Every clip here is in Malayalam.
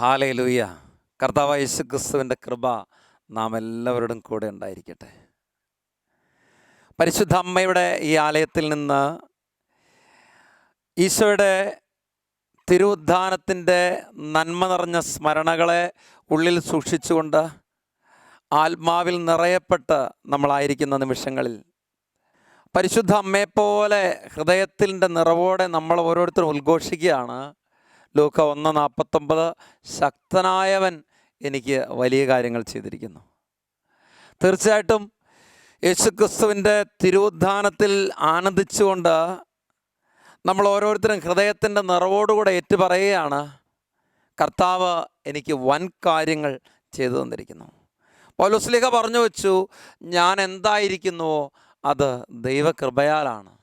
ഹാലേ ലൂയ കർത്താവ് യേശു ക്രിസ്തുവിന്റെ കൃപ നാം എല്ലാവരോടും കൂടെ ഉണ്ടായിരിക്കട്ടെ. പരിശുദ്ധ അമ്മയുടെ ഈ ആലയത്തിൽ നിന്ന് ഈശോയുടെ തിരുവുദ്ധാനത്തിന്റെ നന്മ നിറഞ്ഞ സ്മരണകളെ ഉള്ളിൽ സൂക്ഷിച്ചുകൊണ്ട് ആത്മാവിൽ നിറയപ്പെട്ട് നമ്മളായിരിക്കുന്ന നിമിഷങ്ങളിൽ പരിശുദ്ധ അമ്മയെപ്പോലെ ഹൃദയത്തിന്റെ നിറവോടെ നമ്മൾ ഓരോരുത്തരും ഉദ്ഘോഷിക്കുകയാണ്. ലൂക്ക ഒന്ന് നാൽപ്പത്തൊമ്പത്. ശക്തനായവൻ എനിക്ക് വലിയ കാര്യങ്ങൾ ചെയ്തിരിക്കുന്നു. തീർച്ചയായിട്ടും യേശുക്രിസ്തുവിന്റെ തിരുവുദ്ധാനത്തിൽ ആനന്ദിച്ചുകൊണ്ട് നമ്മൾ ഓരോരുത്തരും ഹൃദയത്തിന്റെ നിറവോടുകൂടെ ഏറ്റുപറയുകയാണ് കർത്താവ് എനിക്ക് വൻ കാര്യങ്ങൾ ചെയ്തു തന്നിരിക്കുന്നു. പൗലോസ്ലിഹ പറഞ്ഞു വെച്ചു ഞാൻ എന്തായിരിക്കുന്നുവോ അത് ദൈവകൃപയാലാണ്.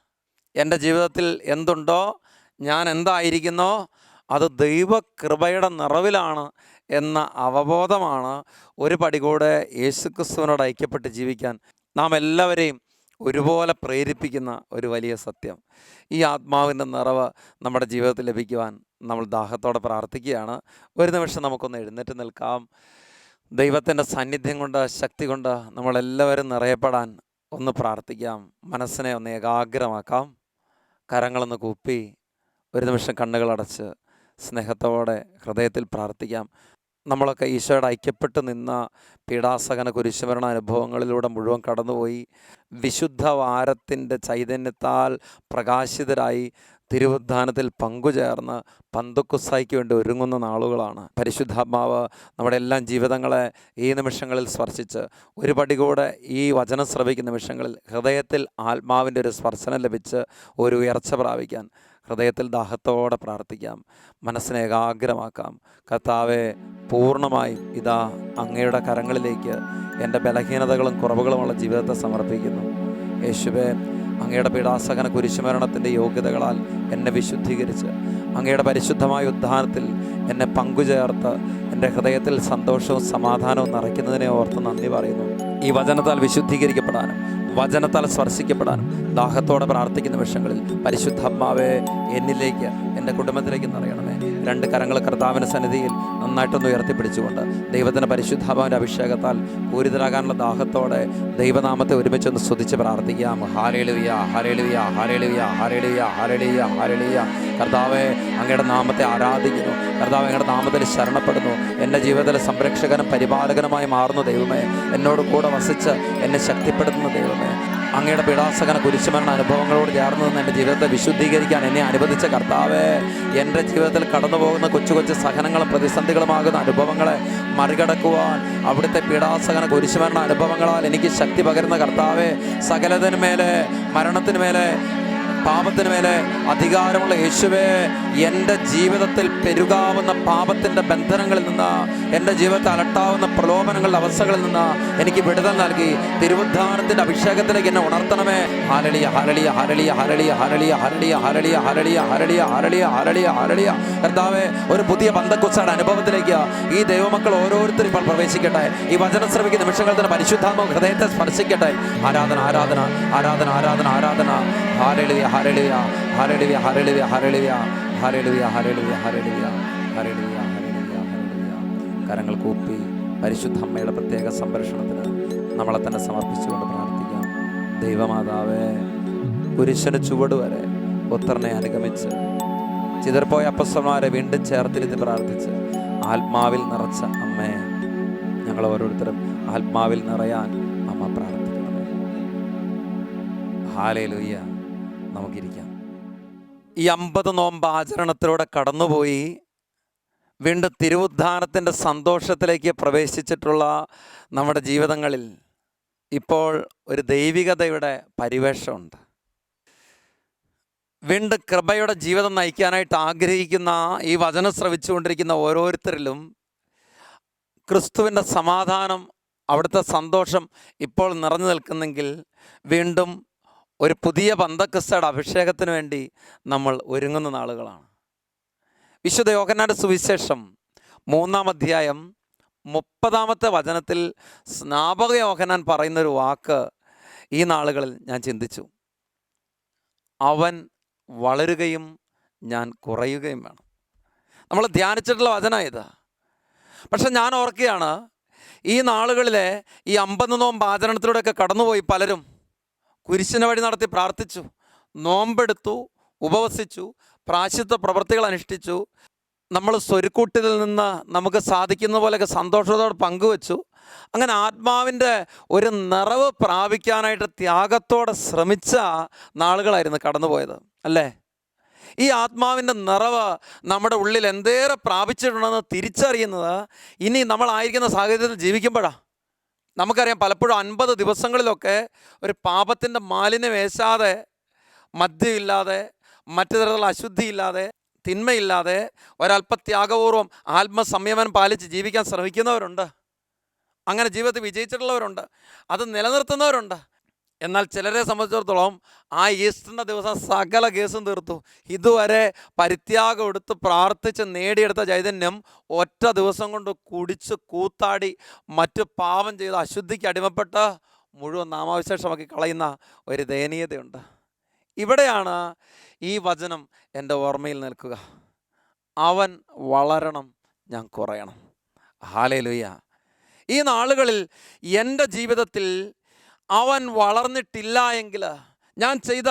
എന്റെ ജീവിതത്തിൽ എന്തുണ്ടോ? ഞാൻ എന്തായിരിക്കുന്നോ? അത് ദൈവകൃപയുടെ നിറവിലാണ് എന്ന അവബോധമാണ് ഒരു പടി കൂടെ യേശുക്രിസ്തുവിനോട് ഐക്യപ്പെട്ട് ജീവിക്കാൻ നാം എല്ലാവരെയും ഒരുപോലെ പ്രേരിപ്പിക്കുന്ന ഒരു വലിയ സത്യം. ഈ ആത്മാവിന്റെ നിറവ് നമ്മുടെ ജീവിതത്തിൽ ലഭിക്കുവാൻ നമ്മൾ ദാഹത്തോടെ പ്രാർത്ഥിക്കുകയാണ്. ഒരു നിമിഷം നമുക്കൊന്ന് എഴുന്നേറ്റ് നിൽക്കാം. ദൈവത്തിന്റെ സാന്നിധ്യം കൊണ്ട് ശക്തി കൊണ്ട് നമ്മളെല്ലാവരും നിറയപ്പെടാൻ ഒന്ന് പ്രാർത്ഥിക്കാം. മനസ്സിനെ ഒന്ന് ഏകാഗ്രമാക്കാം. കരങ്ങളൊന്ന് കൂപ്പി ഒരു നിമിഷം കണ്ണുകളടച്ച് സ്നേഹത്തോടെ ഹൃദയത്തിൽ പ്രാർത്ഥിക്കാം. നമ്മളൊക്കെ ഈശോയുടെ ഐക്യപ്പെട്ട് നിന്ന പീഡാസകന കുരിശുമരണ അനുഭവങ്ങളിലൂടെ മുഴുവൻ കടന്നുപോയി. വിശുദ്ധ വാരത്തിന്റെ ചൈതന്യത്താൽ പ്രകാശിതരായി തിരുവുദ്ധാനത്തിൽ പങ്കുചേർന്ന് പന്തുക്കുസായിക്ക് വേണ്ടി ഒരുങ്ങുന്ന നാളുകളാണ്. പരിശുദ്ധാത്മാവ് നമ്മുടെ എല്ലാം ജീവിതങ്ങളെ ഈ നിമിഷങ്ങളിൽ സ്പർശിച്ച് ഒരു പടി കൂടെ ഈ വചനം ശ്രവിക്കുന്ന നിമിഷങ്ങളിൽ ഹൃദയത്തിൽ ആത്മാവിന്റെ ഒരു സ്പർശനം ലഭിച്ച് ഒരു ഉയർച്ച പ്രാപിക്കാൻ ഹൃദയത്തിൽ ദാഹത്തോടെ പ്രാർത്ഥിക്കാം. മനസ്സിനെ ഏകാഗ്രമാക്കാം. കർത്താവെ പൂർണമായും ഇതാ അങ്ങയുടെ കരങ്ങളിലേക്ക് എന്റെ ബലഹീനതകളും കുറവുകളുമുള്ള ജീവിതത്തെ സമർപ്പിക്കുന്നു. യേശുവെ അങ്ങയുടെ പീഡാസഹന കുരിശുമരണത്തിന്റെ യോഗ്യതകളാൽ എന്നെ വിശുദ്ധീകരിച്ച് അങ്ങയുടെ പരിശുദ്ധമായ ഉദ്ധാനത്തിൽ എന്നെ പങ്കുചേർത്ത് എന്റെ ഹൃദയത്തിൽ സന്തോഷവും സമാധാനവും നിറയ്ക്കുന്നതിനെ ഓർത്ത് നന്ദി പറയുന്നു. ഈ വചനത്താൽ വിശുദ്ധീകരിക്കപ്പെടാനും വചനത്താൽ സ്പർശിക്കപ്പെടാനും ദാഹത്തോടെ പ്രാർത്ഥിക്കുന്ന നിമിഷങ്ങളിൽ പരിശുദ്ധാത്മാവെ എന്നിലേക്ക് എന്റെ കുടുംബത്തിലേക്ക് നിറയണമേ രണ്ട് കരങ്ങൾ കർത്താവിന്റെ സന്നിധിയിൽ നന്നായിട്ടൊന്ന് ഉയർത്തിപ്പിടിച്ചുകൊണ്ട് ദൈവത്തിന്റെ പരിശുദ്ധാത്മാവിന്റെ അഭിഷേകത്താൽ പൂരിതരാകാനുള്ള ദാഹത്തോടെ ദൈവനാമത്തെ ഒരുമിച്ചൊന്ന് സ്തുതിച്ച് പ്രാർത്ഥിക്കാം. ഹാരേളിയ ഹാരേളിയ ഹാരേളിയ ഹാരേളിയ ഹാരേളിയ ഹാരേളിയ കർത്താവെ അങ്ങയുടെ നാമത്തെ ആരാധിക്കുന്നു. കർത്താവ് അങ്ങയുടെ നാമത്തിൽ ശരണപ്പെടുന്നു. എന്റെ ജീവിതത്തിലെ സംരക്ഷകനും പരിപാലകനുമായി മാറുന്നു ദൈവമേ. എന്നോട് കൂടെ വസിച്ച് എന്നെ ശക്തിപ്പെടുത്തുന്ന ദൈവമേ. അങ്ങയുടെ പീഡാസകന കുരിശുമരണ അനുഭവങ്ങളോട് ചേർന്ന് നിന്ന് എന്റെ ജീവിതത്തെ വിശുദ്ധീകരിക്കാൻ എന്നെ അനുവദിച്ച കർത്താവേ എന്റെ ജീവിതത്തിൽ കടന്നു പോകുന്ന കൊച്ചു കൊച്ചു സഹനങ്ങളും പ്രതിസന്ധികളുമാകുന്ന അനുഭവങ്ങളെ മറികടക്കുവാൻ അവിടുത്തെ പീഡാസകന കുരിശുമരണ അനുഭവങ്ങളാൽ എനിക്ക് ശക്തി പകരുന്ന കർത്താവേ മരണത്തിന് മേലെ പാപത്തിന് മേലെ അധികാരമുള്ള യേശുവെ എന്റെ ജീവിതത്തിൽ പെരുകാവുന്ന പാപത്തിന്റെ ബന്ധനങ്ങളിൽ നിന്ന് എന്റെ ജീവിതത്തെ അലട്ടാവുന്ന പ്രലോഭനങ്ങളുടെ അവസ്ഥകളിൽ നിന്ന് എനിക്ക് വിടുതൽ നൽകി തിരുവുദ്ധാനത്തിന്റെ അഭിഷേകത്തിലേക്ക് എന്നെ ഉണർത്തണമേ ഹരളിയ ഹരളിയ ഹരളിയ ഹരളിയ ഹരളിയ ഹരളിയ ഹരളിയ ഹരളിയ ഹരളിയ ഹരളിയ ഹരളിയ ഹരളിയ കർത്താവെ ഒരു പുതിയ ബന്ധക്കുസാട് അനുഭവത്തിലേക്ക് ഈ ദൈവമക്കൾ ഓരോരുത്തരും ഇപ്പോൾ പ്രവേശിക്കട്ടെ ഈ വചന ശ്രമിക്കുന്ന നിമിഷങ്ങൾ തന്നെ പരിശുദ്ധാത്മ ഹൃദയത്തെ സ്പർശിക്കട്ടെ ആരാധന ആരാധന ആരാധന ആരാധന ആരാധന ഹാരളിയ ഹരളിയ ഹരളിയ ഹരളിയ ഹരളിയ ഹരളിയ ഹരളിയ ഹരളിയ ഹരളിയ ഹരളിയ കരങ്ങൾ കൂപ്പി പരിശുദ്ധ അമ്മയുടെ പ്രത്യേക സംരക്ഷണത്തിന് നമ്മളെ തന്നെ സമർപ്പിച്ചുകൊണ്ട് പ്രാർത്ഥിക്കാം. ദൈവമാതാവേ പുരുഷന് ചുവട് വരെ പുത്രനെ അനുഗമിച്ച് ചിതർപോയ അപ്പസ്വന്മാരെ വീണ്ടും ചേർത്തിരുത്തി പ്രാർത്ഥിച്ച് ആത്മാവിൽ നിറച്ച അമ്മയെ ഞങ്ങൾ ഓരോരുത്തരും ആത്മാവിൽ നിറയാൻ അമ്മ പ്രാർത്ഥിക്കണമേ ഹാലയിലൂയ്യ നമുക്കിരിക്കാം. ഈ അമ്പത് നോമ്പ് ആചരണത്തിലൂടെ കടന്നുപോയി വീണ്ടും തിരുവുദ്ധാനത്തിന്റെ സന്തോഷത്തിലേക്ക് പ്രവേശിച്ചിട്ടുള്ള നമ്മുടെ ജീവിതങ്ങളിൽ ഇപ്പോൾ ഒരു ദൈവികതയുടെ പരിവേഷമുണ്ട്. വീണ്ടും കൃപയുടെ ജീവിതം നയിക്കാനായിട്ട് ആഗ്രഹിക്കുന്ന ഈ വചനം ശ്രവിച്ചുകൊണ്ടിരിക്കുന്ന ഓരോരുത്തരിലും ക്രിസ്തുവിന്റെ സമാധാനം അവിടുത്തെ സന്തോഷം ഇപ്പോൾ നിറഞ്ഞു നിൽക്കുന്നെങ്കിൽ വീണ്ടും ഒരു പുതിയ പന്തക്രിസ്തയുടെ അഭിഷേകത്തിന് വേണ്ടി നമ്മൾ ഒരുങ്ങുന്ന നാളുകളാണ്. വിശുദ്ധ യോഗനാട് സുവിശേഷം മൂന്നാം അധ്യായം മുപ്പതാമത്തെ വചനത്തിൽ സ്നാപക യോഹന്നാൻ പറയുന്നൊരു വാക്ക് ഈ നാളുകളിൽ ഞാൻ ചിന്തിച്ചു. അവൻ വളരുകയും ഞാൻ കുറയുകയും വേണം. നമ്മൾ ധ്യാനിച്ചിട്ടുള്ള വചനം ഇതാ. പക്ഷെ ഞാൻ ഓർക്കുകയാണ് ഈ നാളുകളിലെ ഈ അമ്പത് നോമ്പ് ആചരണത്തിലൂടെയൊക്കെ കടന്നുപോയി പലരും കുരിശിന് വഴി നടത്തി പ്രാർത്ഥിച്ചു നോമ്പെടുത്തു ഉപവസിച്ചു പ്രാശിത്വ പ്രവൃത്തികൾ അനുഷ്ഠിച്ചു. നമ്മൾ സ്വരുക്കൂട്ടിൽ നിന്ന് നമുക്ക് സാധിക്കുന്ന പോലെയൊക്കെ സന്തോഷത്തോടെ പങ്കുവച്ചു. അങ്ങനെ ആത്മാവിന്റെ ഒരു നിറവ് പ്രാപിക്കാനായിട്ട് ത്യാഗത്തോടെ ശ്രമിച്ച നാളുകളായിരുന്നു കടന്നുപോയത് അല്ലേ? ഈ ആത്മാവിന്റെ നിറവ് നമ്മുടെ ഉള്ളിൽ എന്തേറെ പ്രാപിച്ചിട്ടുണ്ടെന്ന് തിരിച്ചറിയുന്നത് ഇനി നമ്മളായിരിക്കുന്ന സാഹചര്യത്തിൽ ജീവിക്കുമ്പോഴാണ് നമുക്കറിയാം പലപ്പോഴും അൻപത് ദിവസങ്ങളിലൊക്കെ ഒരു പാപത്തിന്റെ മാലിന്യം വേശാതെ മദ്യമില്ലാതെ മറ്റു തരത്തിലുള്ള അശുദ്ധിയില്ലാതെ തിന്മയില്ലാതെ ഒരല്പത്യാഗപൂർവം ആത്മസംയമനം പാലിച്ച് ജീവിക്കാൻ ശ്രമിക്കുന്നവരുണ്ട്. അങ്ങനെ ജീവിതത്തിൽ വിജയിച്ചിട്ടുള്ളവരുണ്ട്. അത് നിലനിർത്തുന്നവരുണ്ട്. എന്നാൽ ചിലരെ സംബന്ധിച്ചിടത്തോളം ആ ഈസ്റ്ററിന്റെ ദിവസം സകല കേസും തീർത്തു. ഇതുവരെ പരിത്യാഗം എടുത്ത് പ്രാർത്ഥിച്ച് നേടിയെടുത്ത ചൈതന്യം ഒറ്റ ദിവസം കൊണ്ട് കുടിച്ച് കൂത്താടി മറ്റു പാപം ചെയ്ത് അശുദ്ധിക്ക് അടിമപ്പെട്ട് മുഴുവൻ നാമാവിശേഷമാക്കി കളയുന്ന ഒരു ദയനീയതയുണ്ട്. ഇവിടെയാണ് ഈ വചനം എന്റെ ഓർമ്മയിൽ നിൽക്കുക. അവൻ വളരണം ഞാൻ കുറയണം. ഹാലേ ഈ നാളുകളിൽ എന്റെ ജീവിതത്തിൽ അവൻ വളർന്നിട്ടില്ല എങ്കിൽ ഞാൻ ചെയ്ത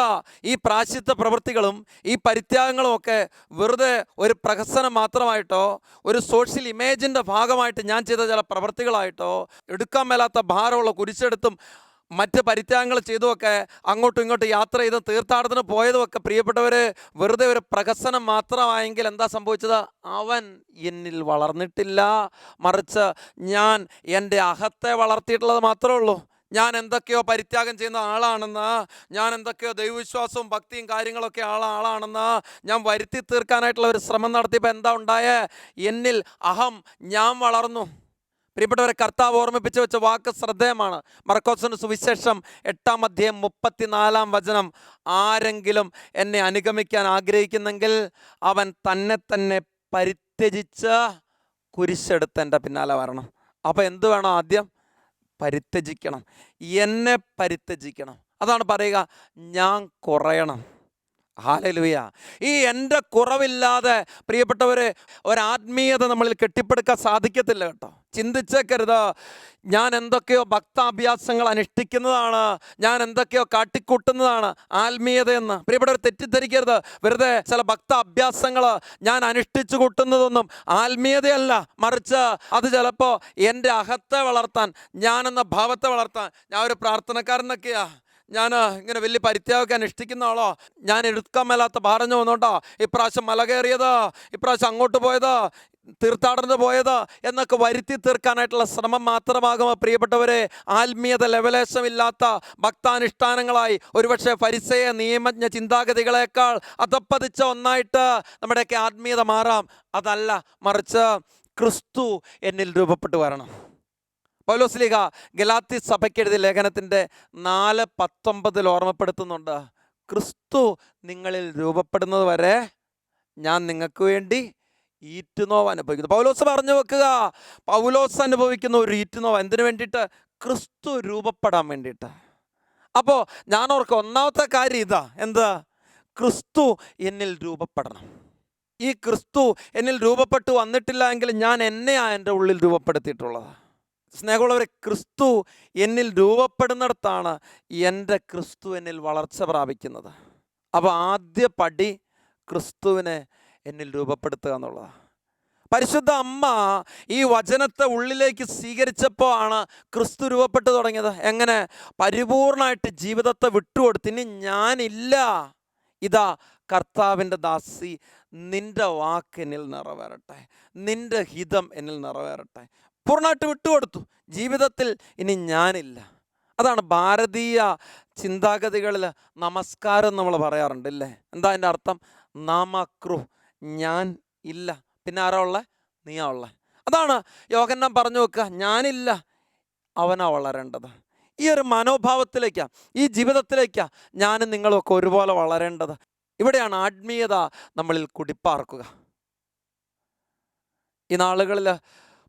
ഈ പ്രാശിത്വ പ്രവൃത്തികളും ഈ പരിത്യാഗങ്ങളും ഒക്കെ വെറുതെ ഒരു പ്രഹസനം മാത്രമായിട്ടോ ഒരു സോഷ്യൽ ഇമേജിന്റെ ഭാഗമായിട്ട് ഞാൻ ചെയ്ത ചില പ്രവൃത്തികളായിട്ടോ എടുക്കാൻ മേലാത്ത ഭാരമുള്ള കുരിശെടുത്തും മറ്റ് പരിത്യാഗങ്ങൾ ചെയ്തുമൊക്കെ അങ്ങോട്ടും ഇങ്ങോട്ടും യാത്ര ചെയ്ത് തീർത്ഥാടനത്തിന് പോയതുമൊക്കെ പ്രിയപ്പെട്ടവർ വെറുതെ ഒരു പ്രഹസനം മാത്രമായെങ്കിൽ എന്താ സംഭവിച്ചത്? അവൻ എന്നിൽ വളർന്നിട്ടില്ല. മറിച്ച് ഞാൻ എന്റെ അഹത്തെ വളർത്തിയിട്ടുള്ളത് മാത്രമേ ഉള്ളൂ. ഞാൻ എന്തൊക്കെയോ പരിത്യാഗം ചെയ്യുന്ന ആളാണെന്ന് ഞാൻ എന്തൊക്കെയോ ദൈവവിശ്വാസവും ഭക്തിയും കാര്യങ്ങളൊക്കെ ആള ആളാണെന്ന് ഞാൻ വരുത്തി തീർക്കാനായിട്ടുള്ള ഒരു ശ്രമം നടത്തിയപ്പോൾ എന്താ ഉണ്ടായേ? എന്നിൽ അഹം ഞാൻ വളർന്നു. പ്രിയപ്പെട്ടവരെ കർത്താവ് ഓർമ്മിപ്പിച്ച് വെച്ച വാക്ക് ശ്രദ്ധേയമാണ്. മർക്കോസിന് സുവിശേഷം എട്ടാം അധ്യായം മുപ്പത്തിനാലാം വചനം. ആരെങ്കിലും എന്നെ അനുഗമിക്കാൻ ആഗ്രഹിക്കുന്നെങ്കിൽ അവൻ തന്നെ തന്നെ പരിത്യജിച്ച് കുരിശെടുത്ത് എന്റെ പിന്നാലെ വരണം. അപ്പോൾ എന്ത് വേണം ആദ്യം? പരിത്യജിക്കണം. എന്നെ പരിത്യജിക്കണം. അതാണ് പറയുക ഞാൻ കുറയണം. ഹാലലുയ. ഈ എന്റെ കുറവില്ലാതെ പ്രിയപ്പെട്ടവരെ ഒരാത്മീയത നമ്മളിൽ കെട്ടിപ്പടുക്കാൻ സാധിക്കത്തില്ല കേട്ടോ. ചിന്തിച്ചേക്കരുത്. ഞാൻ എന്തൊക്കെയോ ഭക്താഭ്യാസങ്ങൾ അനുഷ്ഠിക്കുന്നതാണ്. ഞാൻ എന്തൊക്കെയോ കാട്ടിക്കൂട്ടുന്നതാണ് ആത്മീയതയെന്ന്. പ്രിയപ്പെട്ടവർ തെറ്റിദ്ധരിക്കരുത്. വെറുതെ ചില ഭക്ത അഭ്യാസങ്ങൾ ഞാൻ അനുഷ്ഠിച്ചു കൂട്ടുന്നതൊന്നും ആത്മീയതയല്ല. മറിച്ച് അത് ചിലപ്പോൾ എന്റെ അഹത്തെ വളർത്താൻ ഞാനെന്ന ഭാവത്തെ വളർത്താൻ ഞാൻ ഒരു പ്രാർത്ഥനക്കാരനൊക്കെയാ. ഞാൻ ഇങ്ങനെ വലിയ പരിത്യാഗമൊക്കെ അനുഷ്ഠിക്കുന്ന ആളോ. ഞാൻ എടുക്കാൻ മേലാത്ത പറഞ്ഞു വന്നോട്ടോ ഇപ്രാവശ്യം മല കയറിയത് ഇപ്രാവശ്യം അങ്ങോട്ട് പോയത് തീർത്ഥാടനത്തിന് പോയത് എന്നൊക്കെ വരുത്തി തീർക്കാനായിട്ടുള്ള ശ്രമം മാത്രമാകും പ്രിയപ്പെട്ടവരെ. ആത്മീയത ലെവലേശമില്ലാത്ത ഭക്താനുഷ്ഠാനങ്ങളായി ഒരുപക്ഷെ പരിസയ നിയമജ്ഞ ചിന്താഗതികളെക്കാൾ അതപ്പതിച്ച ഒന്നായിട്ട് നമ്മുടെയൊക്കെ ആത്മീയത മാറാം. അതല്ല മറിച്ച് ക്രിസ്തു എന്നിൽ രൂപപ്പെട്ടു വരണം. പൗലോസ്ലിഹ ഗലാത്തി സഭയ്ക്കെഴുതിയ ലേഖനത്തിന്റെ നാല് പത്തൊമ്പതിൽ ഓർമ്മപ്പെടുത്തുന്നുണ്ട്. ക്രിസ്തു നിങ്ങളിൽ രൂപപ്പെടുന്നത് വരെ ഞാൻ നിങ്ങൾക്ക് വേണ്ടി ഈറ്റുനോവ് അനുഭവിക്കുന്നു. പൗലോസ് പറഞ്ഞു വെക്കുക പൗലോസ് അനുഭവിക്കുന്ന ഒരു ഈറ്റുനോവ് എന്തിനു വേണ്ടിയിട്ട്? ക്രിസ്തു രൂപപ്പെടാൻ വേണ്ടിയിട്ട്. അപ്പോൾ ഞാൻ ഓർക്ക് ഒന്നാമത്തെ കാര്യം ഇതാ എന്താ? ക്രിസ്തു എന്നിൽ രൂപപ്പെടണം. ഈ ക്രിസ്തു എന്നിൽ രൂപപ്പെട്ടു വന്നിട്ടില്ല എങ്കിൽ ഞാൻ എന്നെയാണ് എന്റെ ഉള്ളിൽ രൂപപ്പെടുത്തിയിട്ടുള്ളത്? സ്നേഹമുള്ളവരെ ക്രിസ്തു എന്നിൽ രൂപപ്പെടുന്നിടത്താണ് എന്റെ ക്രിസ്തു എന്നിൽ വളർച്ച പ്രാപിക്കുന്നത്. അപ്പോൾ ആദ്യ പടി ക്രിസ്തുവിനെ എന്നിൽ രൂപപ്പെടുത്തുക എന്നുള്ളതാണ്. പരിശുദ്ധ അമ്മ ഈ വചനത്തെ ഉള്ളിലേക്ക് സ്വീകരിച്ചപ്പോൾ ആണ് ക്രിസ്തു രൂപപ്പെട്ടു തുടങ്ങിയത്. എങ്ങനെ? പരിപൂർണമായിട്ട് ജീവിതത്തെ വിട്ടുകൊടുത്ത് ഇനി ഞാനില്ല. ഇതാ കർത്താവിന്റെ ദാസി നിന്റെ വാക്ക് എന്നിൽ നിറവേറട്ടെ. നിന്റെ ഹിതം എന്നിൽ നിറവേറട്ടെ. പൂർണമായിട്ട് വിട്ടുകൊടുത്തു. ജീവിതത്തിൽ ഇനി ഞാനില്ല. അതാണ് ഭാരതീയ ചിന്താഗതികളിൽ നമസ്കാരം നമ്മൾ പറയാറുണ്ട് അല്ലേ എന്താ അതിന്റെ അർത്ഥം? നാമക്രു ഞാൻ ഇല്ല. പിന്നെ ആരാ ഉള്ള? നീയാ ഉള്ളത് അതാണ് യോഗന്നം പറഞ്ഞു വെക്കുക ഞാനില്ല അവനാ വളരേണ്ടത്. ഈ ഒരു മനോഭാവത്തിലേക്കാണ് ഈ ജീവിതത്തിലേക്കാണ് ഞാനും നിങ്ങളുമൊക്കെ ഒരുപോലെ വളരേണ്ടത്. ഇവിടെയാണ് ആത്മീയത നമ്മളിൽ കുടിപ്പാർക്കുക. ഈ നാളുകളിൽ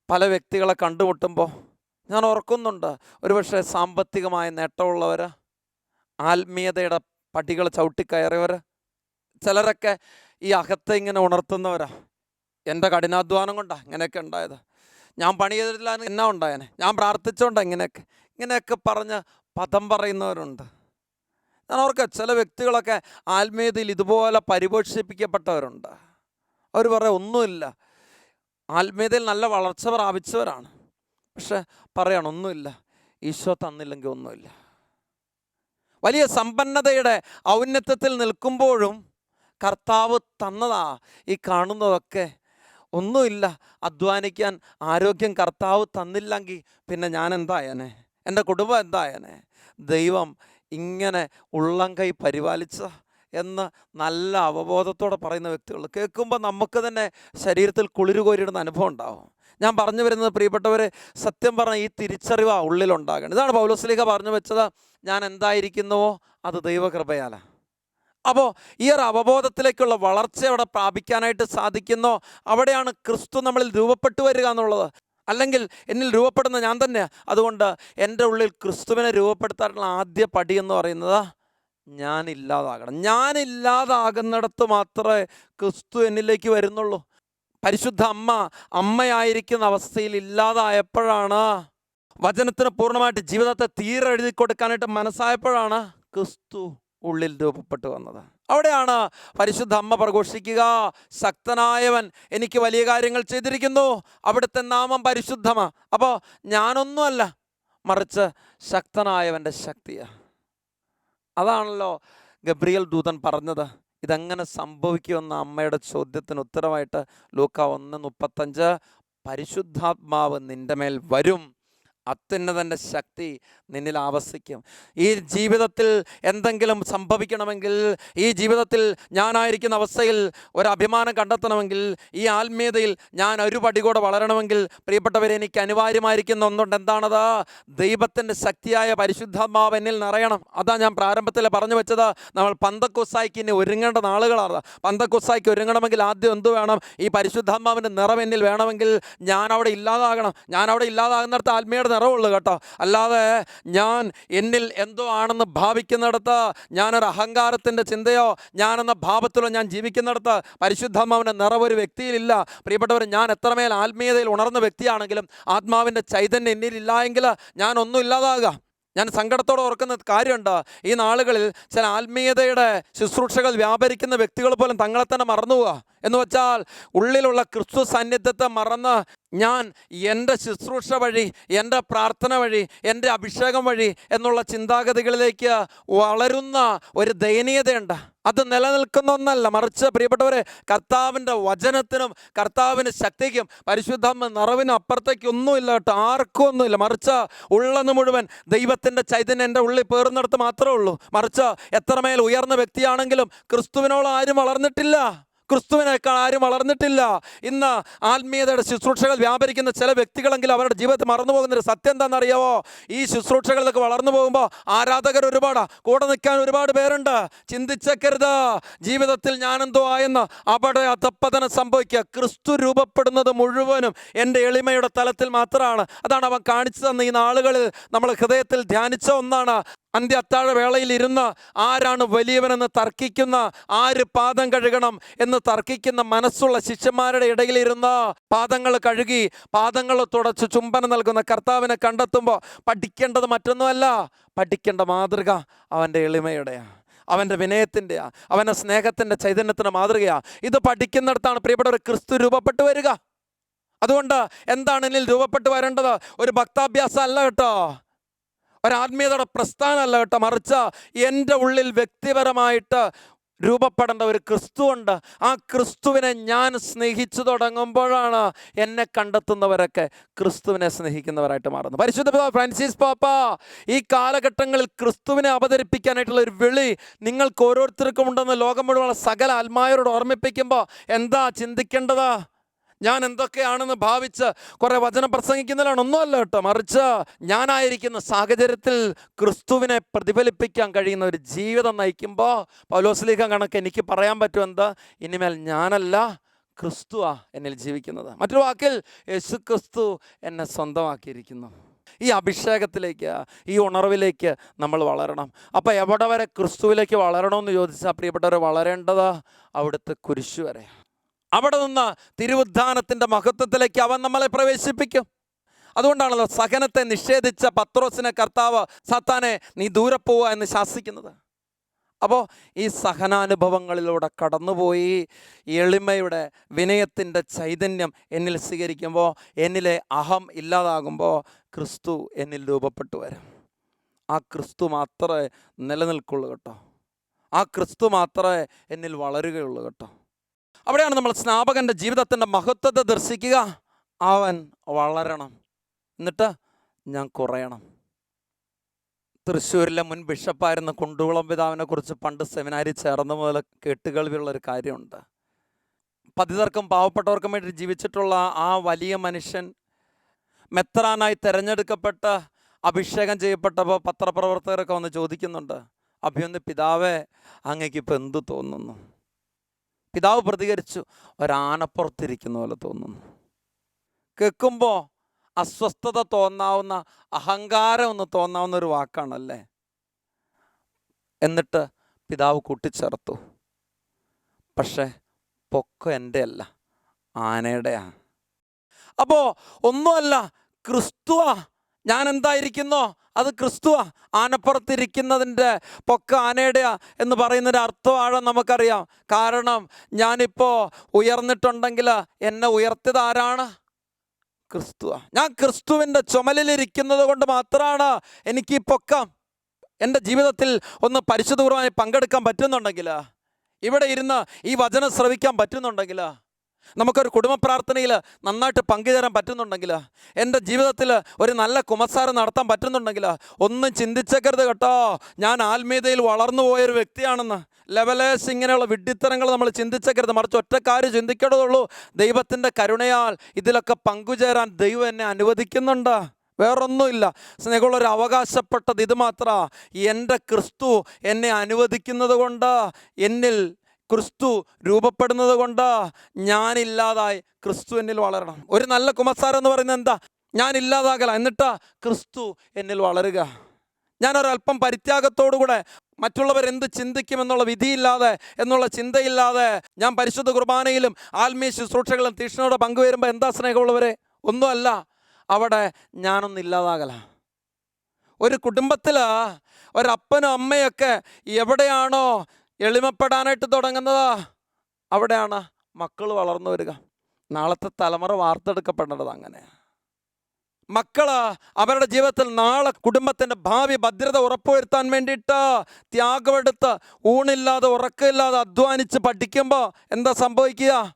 പല വ്യക്തികളെ കണ്ടുമുട്ടുമ്പോൾ ഞാൻ ഓർക്കുന്നുണ്ട്. ഒരുപക്ഷെ സാമ്പത്തികമായ നേട്ടമുള്ളവർ ആത്മീയതയുടെ പടികൾ ചവിട്ടിക്കയറിയവർ ചിലരൊക്കെ ഈ അകത്തെ ഇങ്ങനെ ഉണർത്തുന്നവരാ. എന്റെ കഠിനാധ്വാനം കൊണ്ടാണ് ഇങ്ങനെയൊക്കെ ഉണ്ടായത്. ഞാൻ പണി ചെയ്തിട്ടില്ല എന്നാ ഉണ്ടായനെ? ഞാൻ പ്രാർത്ഥിച്ചോണ്ട ഇങ്ങനെയൊക്കെ ഇങ്ങനെയൊക്കെ പറഞ്ഞ് പദം പറയുന്നവരുണ്ട്. ഞാൻ ഓർക്ക ചില വ്യക്തികളൊക്കെ ആത്മീയതയിൽ ഇതുപോലെ പരിപോഷിപ്പിക്കപ്പെട്ടവരുണ്ട്. അവർ പറയും ഒന്നുമില്ല. ആത്മീയതയിൽ നല്ല വളർച്ച പ്രാപിച്ചവരാണ്. പക്ഷെ പറയണം ഒന്നുമില്ല. ഈശോ തന്നില്ലെങ്കിൽ ഒന്നുമില്ല. വലിയ സമ്പന്നതയുടെ ഔന്നത്യത്തിൽ നിൽക്കുമ്പോഴും കർത്താവ് തന്നതാ ഈ കാണുന്നതൊക്കെ. ഒന്നുമില്ല. അധ്വാനിക്കാൻ ആരോഗ്യം കർത്താവ് തന്നില്ലെങ്കിൽ പിന്നെ ഞാൻ എന്തായനെ? എന്റെ കുടുംബം എന്തായനെ? ദൈവം ഇങ്ങനെ ഉള്ളം കൈ പരിപാലിച്ച എന്ന് നല്ല അവബോധത്തോടെ പറയുന്ന വ്യക്തികൾ കേൾക്കുമ്പോൾ നമുക്ക് തന്നെ ശരീരത്തിൽ കുളിരു കോരിയിടുന്ന അനുഭവം ഉണ്ടാവും. ഞാൻ പറഞ്ഞു വരുന്നത് പ്രിയപ്പെട്ടവരെ സത്യം പറഞ്ഞ ഈ തിരിച്ചറിവ് ആ ഉള്ളിലുണ്ടാകണം ഇതാണ് പൗലോസ്ലിഹ പറഞ്ഞു വെച്ചത് ഞാൻ എന്തായിരിക്കുന്നുവോ? അത് ദൈവകൃപയാലാണ് അപ്പോൾ ഈ ഒരു അവബോധത്തിലേക്കുള്ള വളർച്ച അവിടെ പ്രാപിക്കാനായിട്ട് സാധിക്കുന്നോ അവിടെയാണ് ക്രിസ്തു നമ്മളിൽ രൂപപ്പെട്ടു വരിക എന്നുള്ളത്. അല്ലെങ്കിൽ എന്നിൽ രൂപപ്പെടുന്ന ഞാൻ തന്നെ അതുകൊണ്ട് എന്റെ ഉള്ളിൽ ക്രിസ്തുവിനെ രൂപപ്പെടുത്താനുള്ള ആദ്യ പടി എന്ന് പറയുന്നത് ഞാൻ ഇല്ലാതാകണം ഞാൻ ഇല്ലാതാകുന്നിടത്ത് മാത്രമേ ക്രിസ്തു എന്നിലേക്ക് വരുന്നുള്ളൂ. പരിശുദ്ധ അമ്മ അമ്മയായിരിക്കുന്ന അവസ്ഥയിൽ ഇല്ലാതായപ്പോഴാണ് വചനത്തിന് പൂർണമായിട്ട് ജീവിതത്തെ തീരെ എഴുതി കൊടുക്കാനായിട്ട് മനസ്സായപ്പോഴാണ് ക്രിസ്തു ഉള്ളിൽ രൂപപ്പെട്ടു വന്നത്. അവിടെയാണ് പരിശുദ്ധ അമ്മ പ്രഘോഷിക്കുക. ശക്തനായവൻ എനിക്ക് വലിയ കാര്യങ്ങൾ ചെയ്തിരിക്കുന്നു. അവിടുത്തെ നാമം പരിശുദ്ധമാണ് അപ്പോൾ ഞാനൊന്നുമല്ല മറിച്ച് ശക്തനായവന്റെ ശക്തിയാണ് അതാണല്ലോ ഗബ്രിയൽ ദൂതൻ പറഞ്ഞത്. ഇതെങ്ങനെ സംഭവിക്കുമെന്ന അമ്മയുടെ ചോദ്യത്തിന് ഉത്തരമായിട്ട് ലൂക്ക ഒന്ന് മുപ്പത്തഞ്ച്. പരിശുദ്ധാത്മാവ് നിന്റെ മേൽ വരും. അത്യുന്നതന്റെ ശക്തി നിന്നിൽ ആവസിക്കും. ഈ ജീവിതത്തിൽ എന്തെങ്കിലും സംഭവിക്കണമെങ്കിൽ ഈ ജീവിതത്തിൽ ഞാനായിരിക്കുന്ന അവസ്ഥയിൽ ഒരു അഭിമാനം കണ്ടെത്തണമെങ്കിൽ ഈ ആത്മീയതയിൽ ഞാൻ ഒരു പടി കൂടെ വളരണമെങ്കിൽ പ്രിയപ്പെട്ടവരെ എനിക്ക് അനിവാര്യമായിരിക്കുന്ന ഒന്നുണ്ട്. എന്താണത്? ദൈവത്തിന്റെ ശക്തിയായ പരിശുദ്ധാത്മാവ് എന്നിൽ നിറയണം. അതാ ഞാൻ പ്രാരംഭത്തിൽ പറഞ്ഞു വെച്ചത്. നമ്മൾ പന്തക്കുസായിക്ക് ഇനി ഒരുങ്ങേണ്ട നാളുകളാണ്. പന്തക്കുസായിക്ക് ഒരുങ്ങണമെങ്കിൽ ആദ്യം എന്ത് വേണം? ഈ പരിശുദ്ധാത്മാവിന്റെ നിറം എന്നിൽ വേണമെങ്കിൽ ഞാൻ അവിടെ ഇല്ലാതാകണം. ഞാൻ അവിടെ ഇല്ലാതാകുന്നിടത്ത് ആത്മീയയുടെ നിറവുള്ളൂ കേട്ടോ. അല്ലാതെ ഞാൻ എന്നിൽ എന്തോ ആണെന്ന് ഭാവിക്കുന്നിടത്ത് ഞാനൊരു അഹങ്കാരത്തിന്റെ ചിന്തയോ ഞാനെന്ന ഭാവത്തിലോ ഞാൻ ജീവിക്കുന്നിടത്ത് പരിശുദ്ധാത്മാവിന്റെ നിറവൊരു വ്യക്തിയിലില്ല. പ്രിയപ്പെട്ടവർ ഞാൻ എത്രമേൽ ആത്മീയതയിൽ ഉണർന്ന വ്യക്തിയാണെങ്കിലും ആത്മാവിന്റെ ചൈതന്യം എന്നിലില്ല എങ്കിൽ ഞാൻ ഒന്നും ഇല്ലാതാകുക ഞാൻ സങ്കടത്തോടെ ഓർക്കുന്ന കാര്യമുണ്ട്. ഈ നാളുകളിൽ ചില ആത്മീയതയുടെ ശുശ്രൂഷകൾ വ്യാപരിക്കുന്ന വ്യക്തികൾ പോലും തങ്ങളെ തന്നെ മറന്നുപോവുക എന്ന് വെച്ചാൽ ഉള്ളിലുള്ള ക്രിസ്തു സാന്നിധ്യത്തെ മറന്ന് ഞാൻ എന്റെ ശുശ്രൂഷ വഴി എന്റെ പ്രാർത്ഥന വഴി എന്റെ അഭിഷേകം വഴി എന്നുള്ള ചിന്താഗതികളിലേക്ക് വളരുന്ന ഒരു ദയനീയതയുണ്ട്. അത് നിലനിൽക്കുന്ന ഒന്നല്ല. മറിച്ച് പ്രിയപ്പെട്ടവരെ കർത്താവിന്റെ വചനത്തിനും കർത്താവിന് ശക്തിക്കും പരിശുദ്ധാത്മ നിറവിനും അപ്പുറത്തേക്കൊന്നുമില്ല കേട്ടോ. ആർക്കും ഒന്നുമില്ല മറിച്ച് ഉള്ളത് മുഴുവൻ ദൈവത്തിന്റെ ചൈതന്യം എന്റെ ഉള്ളിൽ പേറുന്നിടത്ത് മാത്രമേ ഉള്ളൂ. മറിച്ച് എത്രമേൽ ഉയർന്ന വ്യക്തിയാണെങ്കിലും ക്രിസ്തുവിനോളം ആരും വളർന്നിട്ടില്ല. ക്രിസ്തുവിനേക്കാൾ ആരും വളർന്നിട്ടില്ല. ഇന്ന് ആത്മീയതയുടെ ശുശ്രൂഷകൾ വ്യാപരിക്കുന്ന ചില വ്യക്തികളെങ്കിലും അവരുടെ ജീവിതത്തിൽ മറന്നു പോകുന്നൊരു സത്യം എന്താണെന്നറിയാവോ? ഈ ശുശ്രൂഷകളിലൊക്കെ വളർന്നു പോകുമ്പോൾ ആരാധകർ ഒരുപാടാ. കൂടെ നിൽക്കാൻ ഒരുപാട് പേരുണ്ട്. ചിന്തിച്ചക്കരുത്. ജീവിതത്തിൽ ഞാനെന്തോ ആയെന്ന് അവിടെ അധപ്പതനം സംഭവിക്കുക. ക്രിസ്തു രൂപപ്പെടുന്നത് മുഴുവനും എന്റെ എളിമയുടെ തലത്തിൽ മാത്രമാണ്. അതാണ് അവൻ കാണിച്ചു തന്ന ഈ നാളുകളിൽ നമ്മൾ ഹൃദയത്തിൽ ധ്യാനിച്ച ഒന്നാണ്. അന്ത്യ അത്താഴ വേളയിൽ ഇരുന്ന് ആരാണ് വലിയവനെന്ന് തർക്കിക്കുന്ന ആര് പാദം കഴുകണം എന്ന് തർക്കിക്കുന്ന മനസ്സുള്ള ശിഷ്യന്മാരുടെ ഇടയിലിരുന്ന് പാദങ്ങൾ കഴുകി പാദങ്ങൾ തുടച്ച് ചുംബനം നൽകുന്ന കർത്താവിനെ കണ്ടെത്തുമ്പോൾ പഠിക്കേണ്ടത് മറ്റൊന്നുമല്ല പഠിക്കേണ്ട മാതൃക അവന്റെ എളിമയുടെയാണ് അവന്റെ വിനയത്തിന്റെയാ അവന്റെ സ്നേഹത്തിന്റെ ചൈതന്യത്തിന്റെ മാതൃകയാ. ഇത് പഠിക്കുന്നിടത്താണ് പ്രിയപ്പെട്ട ഒരു ക്രിസ്തു രൂപപ്പെട്ടു വരിക. അതുകൊണ്ട് എന്താണ് എന്നിൽ രൂപപ്പെട്ടു വരേണ്ടത്? ഒരു ഭക്താഭ്യാസം അല്ല കേട്ടോ. ഒരാത്മീയതയുടെ പ്രസ്ഥാനമല്ല കേട്ടോ. മറിച്ച് എന്റെ ഉള്ളിൽ വ്യക്തിപരമായിട്ട് രൂപപ്പെടേണ്ട ഒരു ക്രിസ്തുവുണ്ട്. ആ ക്രിസ്തുവിനെ ഞാൻ സ്നേഹിച്ചു തുടങ്ങുമ്പോഴാണ് എന്നെ കണ്ടെത്തുന്നവരൊക്കെ ക്രിസ്തുവിനെ സ്നേഹിക്കുന്നവരായിട്ട് മാറുന്നത്. പരിശുദ്ധ പിതാവ് ഫ്രാൻസിസ് പാപ്പ ഈ കാലഘട്ടങ്ങളിൽ ക്രിസ്തുവിനെ അവതരിപ്പിക്കാനായിട്ടുള്ള ഒരു വിളി നിങ്ങൾക്ക് ഓരോരുത്തർക്കും ഉണ്ടെന്ന് ലോകം മുഴുവൻ സകല ആത്മാവരോട് ഓർമ്മിപ്പിക്കുമ്പോൾ എന്താ ചിന്തിക്കേണ്ടത്? ഞാൻ എന്തൊക്കെയാണെന്ന് ഭാവിച്ച് കുറേ വചനം പ്രസംഗിക്കുന്നതിലാണ് ഒന്നുമല്ല കേട്ടോ. മറിച്ച് ഞാനായിരിക്കുന്ന സാഹചര്യത്തിൽ ക്രിസ്തുവിനെ പ്രതിഫലിപ്പിക്കാൻ കഴിയുന്ന ഒരു ജീവിതം നയിക്കുമ്പോൾ പൗലോസ്ലീഹ കണക്ക് എനിക്ക് പറയാൻ പറ്റും എന്താ? ഇനിമേൽ ഞാനല്ല ക്രിസ്തുവാ എന്നിൽ ജീവിക്കുന്നത്. മറ്റൊരു വാക്കിൽ യേശു ക്രിസ്തു എന്നെ സ്വന്തമാക്കിയിരിക്കുന്നു. ഈ അഭിഷേകത്തിലേക്ക് ഈ ഉണർവിലേക്ക് നമ്മൾ വളരണം. അപ്പോൾ എവിടെ വരെ ക്രിസ്തുവിലേക്ക് വളരണമെന്ന് ചോദിച്ചാൽ പ്രിയപ്പെട്ടവർ വളരേണ്ടത് അവിടുത്തെ കുരിശു വരെ. അവിടെ നിന്ന് തിരുവുദ്ധാനത്തിന്റെ മഹത്വത്തിലേക്ക് അവൻ നമ്മളെ പ്രവേശിപ്പിക്കും. അതുകൊണ്ടാണല്ലോ സഹനത്തെ നിഷേധിച്ച പത്രോസിനെ കർത്താവ് സത്താനെ നീ ദൂരെ പോവുക എന്ന് ശാസിക്കുന്നത്. അപ്പോൾ ഈ സഹനാനുഭവങ്ങളിലൂടെ കടന്നുപോയി എളിമയുടെ വിനയത്തിന്റെ ചൈതന്യം എന്നിൽ സ്വീകരിക്കുമ്പോൾ എന്നിലെ അഹം ഇല്ലാതാകുമ്പോൾ ക്രിസ്തു എന്നിൽ രൂപപ്പെട്ടു വരും. ആ ക്രിസ്തു മാത്രമേ നിലനിൽക്കുള്ളൂ കേട്ടോ. ആ ക്രിസ്തു മാത്രമേ എന്നിൽ വളരുകയുള്ളൂ കേട്ടോ. അവിടെയാണ് നമ്മൾ സ്നാപകന്റെ ജീവിതത്തിന്റെ മഹത്വത്തെ ദർശിക്കുക. അവൻ വളരണം. എന്നിട്ട് ഞാൻ കുറയണം. തൃശ്ശൂരിലെ മുൻ ബിഷപ്പായിരുന്ന കുണ്ടുകുളം പിതാവിനെ കുറിച്ച് പണ്ട് സെമിനാരി ചേർന്ന മുതൽ കേട്ടുകേൾവിയുള്ള ഒരു കാര്യമുണ്ട്. പതിതർക്കും പാവപ്പെട്ടവർക്കും വേണ്ടി ജീവിച്ചിട്ടുള്ള ആ വലിയ മനുഷ്യൻ മെത്രാനായി തിരഞ്ഞെടുക്കപ്പെട്ട് അഭിഷേകം ചെയ്യപ്പെട്ടപ്പോൾ പത്രപ്രവർത്തകരൊക്കെ വന്ന് ചോദിക്കുന്നുണ്ട് അഭിയൊന്ന് പിതാവേ അങ്ങേക്കിപ്പോൾ എന്ത് തോന്നുന്നു? പിതാവ് പ്രതികരിച്ചു. ഒരാനപ്പുറത്തിരിക്കുന്ന പോലെ തോന്നുന്നു. കേൾക്കുമ്പോൾ അസ്വസ്ഥത തോന്നാവുന്ന അഹങ്കാരം ഒന്ന് തോന്നാവുന്ന ഒരു വാക്കാണല്ലേ? എന്നിട്ട് പിതാവ് കൂട്ടിച്ചേർത്തു. പക്ഷേ പൊക്ക എന്റെ അല്ല ആനയുടെയാണ് അപ്പോൾ ഒന്നുമല്ല ക്രിസ്തുവാ. ഞാൻ എന്തായിരിക്കുന്നോ അത് ക്രിസ്തുവാ ആനപ്പുറത്തിരിക്കുന്നതിന്റെ പൊക്ക ആനയുടെയാ എന്ന് പറയുന്നതിന്റെ അർത്ഥമാണ് നമുക്കറിയാം. കാരണം ഞാനിപ്പോൾ ഉയർന്നിട്ടുണ്ടെങ്കിൽ എന്നെ ഉയർത്തിയത് ആരാണ്? ക്രിസ്തുവാ. ഞാൻ ക്രിസ്തുവിന്റെ ചുമലിലിരിക്കുന്നത് കൊണ്ട് മാത്രമാണ് എനിക്ക് ഈ പൊക്കം എന്റെ ജീവിതത്തിൽ ഒന്ന് പരിശുദ്ധപൂർവമായി പങ്കെടുക്കാൻ പറ്റുന്നുണ്ടെങ്കിൽ ഇവിടെ ഇരുന്ന് ഈ വചനം ശ്രവിക്കാൻ പറ്റുന്നുണ്ടെങ്കിൽ നമുക്കൊരു കുടുംബ പ്രാർത്ഥനയിൽ നന്നായിട്ട് പങ്കുചേരാൻ പറ്റുന്നുണ്ടെങ്കിൽ എന്റെ ജീവിതത്തിൽ ഒരു നല്ല കുമസാരം നടത്താൻ പറ്റുന്നുണ്ടെങ്കിൽ ഒന്നും ചിന്തിച്ചേക്കരുത് കേട്ടോ. ഞാൻ ആത്മീയതയിൽ വളർന്നു പോയൊരു വ്യക്തിയാണെന്ന്. ലെവലേഴ്സ് ഇങ്ങനെയുള്ള വിഡ്ഢിത്തരങ്ങൾ നമ്മൾ ചിന്തിച്ചേക്കരുത്. മറിച്ച് ഒറ്റക്കാര്യം ചിന്തിക്കേണ്ടതുള്ളൂ. ദൈവത്തിന്റെ കരുണയാൽ ഇതിലൊക്കെ പങ്കുചേരാൻ ദൈവം എന്നെ അനുവദിക്കുന്നുണ്ട്. വേറൊന്നുമില്ല. സ്നേഹമുള്ള ഒരു അവകാശപ്പെട്ടത് ഇത് മാത്ര എന്റെ ക്രിസ്തു എന്നെ അനുവദിക്കുന്നത് കൊണ്ട് എന്നിൽ ക്രിസ്തു രൂപപ്പെടുന്നത് കൊണ്ട് ഞാനില്ലാതായി ക്രിസ്തു എന്നിൽ വളരണം. ഒരു നല്ല കുമസാരം എന്ന് പറയുന്നത് എന്താ? ഞാൻ ഇല്ലാതാകല എന്നിട്ട് ക്രിസ്തു എന്നിൽ വളരുക. ഞാൻ ഒരല്പം പരിത്യാഗത്തോടുകൂടെ മറ്റുള്ളവർ എന്ത് ചിന്തിക്കുമെന്നുള്ള വിധിയില്ലാതെ എന്നുള്ള ചിന്തയില്ലാതെ ഞാൻ പരിശുദ്ധ കുർബാനയിലും ആത്മീയ ശുശ്രൂഷകളും തീഷ്ണയോടെ പങ്കുവരുമ്പോൾ എന്താ സ്നേഹമുള്ളവരെ? ഒന്നുമല്ല. അവിടെ ഞാനൊന്നും ഇല്ലാതാകല. ഒരു കുടുംബത്തിൽ ഒരപ്പനും അമ്മയൊക്കെ എവിടെയാണോ എളിമപ്പെടാനായിട്ട് തുടങ്ങുന്നത്. അവിടെയാണ് മക്കൾ വളർന്നു വരിക. നാളത്തെ തലമുറ വാർത്തെടുക്കപ്പെടേണ്ടത് അങ്ങനെ. മക്കൾ അവരുടെ ജീവിതത്തിൽ നാളെ കുടുംബത്തിന്റെ ഭാവി ഭദ്രത ഉറപ്പുവരുത്താൻ വേണ്ടിയിട്ട് ത്യാഗമെടുത്ത് ഊണില്ലാതെ ഉറക്കമില്ലാതെ അധ്വാനിച്ച് പഠിക്കുമ്പോൾ എന്താ സംഭവിക്കുക?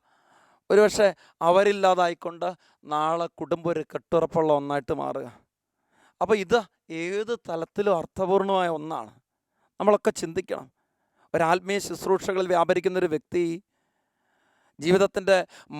ഒരുപക്ഷെ അവരില്ലാതായിക്കൊണ്ട് നാളെ കുടുംബം ഒരു കെട്ടുറപ്പുള്ള ഒന്നായിട്ട് മാറുക. അപ്പോൾ ഇത് ഏത് തലത്തിലും അർത്ഥപൂർണമായ ഒന്നാണ്. നമ്മളൊക്കെ ചിന്തിക്കണം. ഒരു ആത്മീയ ശുശ്രൂഷകളിൽ വ്യാപരിക്കുന്ന ഒരു വ്യക്തി ജീവിതത്തിന്റെ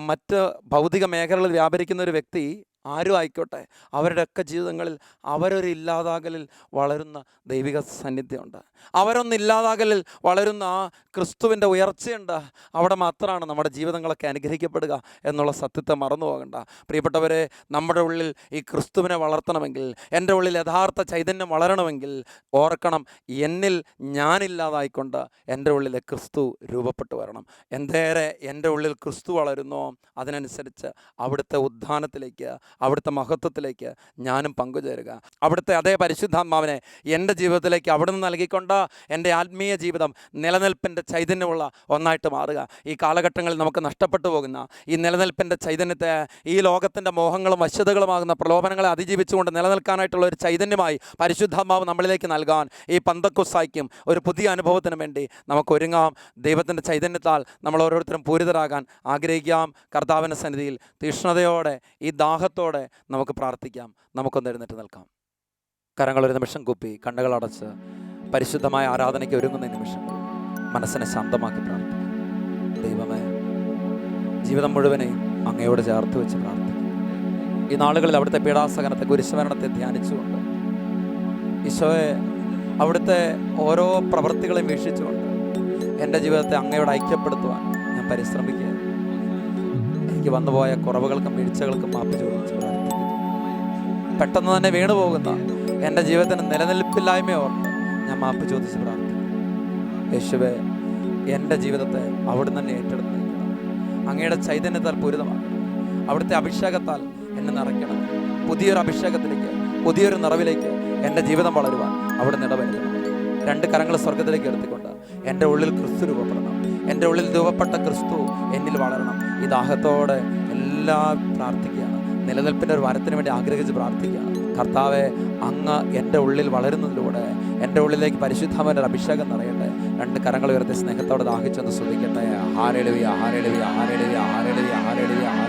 മറ്റ് ഭൗതിക മേഖലകളിൽ വ്യാപരിക്കുന്ന ഒരു വ്യക്തി ആരും ആയിക്കോട്ടെ. അവരുടെയൊക്കെ ജീവിതങ്ങളിൽ അവരൊരു ഇല്ലാതാകലിൽ വളരുന്ന ദൈവിക സാന്നിധ്യമുണ്ട്. അവരൊന്നില്ലാതാകലിൽ വളരുന്ന ആ ക്രിസ്തുവിന്റെ ഉയർച്ചയുണ്ട്. അവിടെ മാത്രമാണ് നമ്മുടെ ജീവിതങ്ങളൊക്കെ അനുഗ്രഹിക്കപ്പെടുക എന്നുള്ള സത്യത്തെ മറന്നു പോകണ്ട. പ്രിയപ്പെട്ടവരെ നമ്മുടെ ഉള്ളിൽ ഈ ക്രിസ്തുവിനെ വളർത്തണമെങ്കിൽ എന്റെ ഉള്ളിൽ യഥാർത്ഥ ചൈതന്യം വളരണമെങ്കിൽ ഓർക്കണം എന്നിൽ ഞാനില്ലാതായിക്കൊണ്ട് എന്റെ ഉള്ളിലെ ക്രിസ്തു രൂപപ്പെട്ടു വരണം. എന്തേരെ എന്റെ ഉള്ളിൽ ക്രിസ്തു വളരുന്നോ അതിനനുസരിച്ച് അവിടുത്തെ ഉദ്ധാനത്തിലേക്ക് അവിടുത്തെ മഹത്വത്തിലേക്ക് ഞാനും പങ്കുചേരുക. അവിടുത്തെ അതേ പരിശുദ്ധാത്മാവിനെ എന്റെ ജീവിതത്തിലേക്ക് അവിടുന്ന് നൽകിക്കൊണ്ട് എന്റെ ആത്മീയ ജീവിതം നിലനിൽപ്പിന്റെ ചൈതന്യമുള്ള ഒന്നായിട്ട് മാറുക. ഈ കാലഘട്ടങ്ങളിൽ നമുക്ക് നഷ്ടപ്പെട്ടു പോകുന്ന ഈ നിലനിൽപ്പിന്റെ ചൈതന്യത്തെ ഈ ലോകത്തിന്റെ മോഹങ്ങളും വശ്യതകളുമാകുന്ന പ്രലോഭനങ്ങളെ അതിജീവിച്ചുകൊണ്ട് നിലനിൽക്കാനായിട്ടുള്ള ഒരു ചൈതന്യമായി പരിശുദ്ധാത്മാവ് നമ്മളിലേക്ക് നൽകാൻ ഈ പന്തക്കുസായിക്കും ഒരു പുതിയ അനുഭവത്തിന് വേണ്ടി നമുക്ക് ഒരുങ്ങാം. ദൈവത്തിന്റെ ചൈതന്യത്താൽ നമ്മൾ ഓരോരുത്തരും പൂരിതരാകാൻ ആഗ്രഹിക്കാം. കർത്താവിന്റെ സന്നിധിയിൽ തീഷ്ണതയോടെ ഈ ദാഹത്തോടെ നമുക്ക് പ്രാർത്ഥിക്കാം. നമുക്കൊന്ന് എഴുന്നേറ്റ് നിൽക്കാം. കരങ്ങൾ ഒരു നിമിഷം കുപ്പി കണ്ണുകൾ അടച്ച് പരിശുദ്ധമായ ആരാധനയ്ക്ക് ഒരുങ്ങുന്ന നിമിഷം മനസ്സിനെ ശാന്തമാക്കി പ്രാർത്ഥിക്കാം. ദൈവമേ ജീവിതം മുഴുവനെയും അങ്ങയോട് ചേർത്ത് വെച്ച് പ്രാർത്ഥിക്കും. ഈ നാളുകളിൽ അവിടുത്തെ പീഡാസകനത്തെ കുരിശുമരണത്തെ ധ്യാനിച്ചുകൊണ്ട് ഈശോയെ അവിടുത്തെ ഓരോ പ്രവൃത്തികളെയും വീക്ഷിച്ചുകൊണ്ട് എന്റെ ജീവിതത്തെ അങ്ങയോട് ഐക്യപ്പെടുത്തുവാൻ ഞാൻ പരിശ്രമിക്കുക എനിക്ക് വന്നുപോയ കുറവുകൾക്കും വീഴ്ചകൾക്കും മാപ്പ് ചോദിച്ച് പെട്ടെന്ന് തന്നെ വീണു പോകുന്ന എന്റെ ജീവിതത്തിന് നിലനിൽപ്പില്ലായ്മയോ ഞാൻ മാപ്പ് ചോദിച്ച് പ്രാർത്ഥിക്കുന്നു. യേശുവെ എന്റെ ജീവിതത്തെ അവിടുന്ന് തന്നെ ഏറ്റെടുത്ത് അങ്ങയുടെ ചൈതന്യത്താൽ പൂരിതമാക്കണം. അവിടുത്തെ അഭിഷേകത്താൽ എന്നെ നിറയ്ക്കണം. പുതിയൊരു അഭിഷേകത്തിലേക്ക് പുതിയൊരു നിറവിലേക്ക് എന്റെ ജീവിതം വളരുവാൻ അവിടെ ഇടവരുത്തണം. രണ്ട് കരങ്ങൾ സ്വർഗത്തിലേക്ക് എടുത്തിക്കൊണ്ട് എന്റെ ഉള്ളിൽ ക്രിസ്തു രൂപപ്പെടണം എന്റെ ഉള്ളിൽ രൂപപ്പെട്ട ക്രിസ്തു എന്നിൽ വളരണം. ഈ ദാഹത്തോടെ എല്ലാ പ്രാർത്ഥിക്കുകയാണ്. നിലനിൽപ്പിന്റെ ഒരു വരത്തിന് വേണ്ടി ആഗ്രഹിച്ച് പ്രാർത്ഥിക്കുകയാണ്. കർത്താവെ അങ്ങ് എന്റെ ഉള്ളിൽ വളരുന്നതിലൂടെ എന്റെ ഉള്ളിലേക്ക് പരിശുദ്ധമന്റെ അഭിഷേകം നിറയട്ടെ. രണ്ട് കരങ്ങൾ ഉയർത്തി സ്നേഹത്തോടെ ദാഹിച്ചൊന്ന് ശ്രദ്ധിക്കട്ടെ ഹാരളിവിയ ഹാരളിവിയ ഹാരളിവിയ ഹാരളിവിയ ഹാരളിവിയ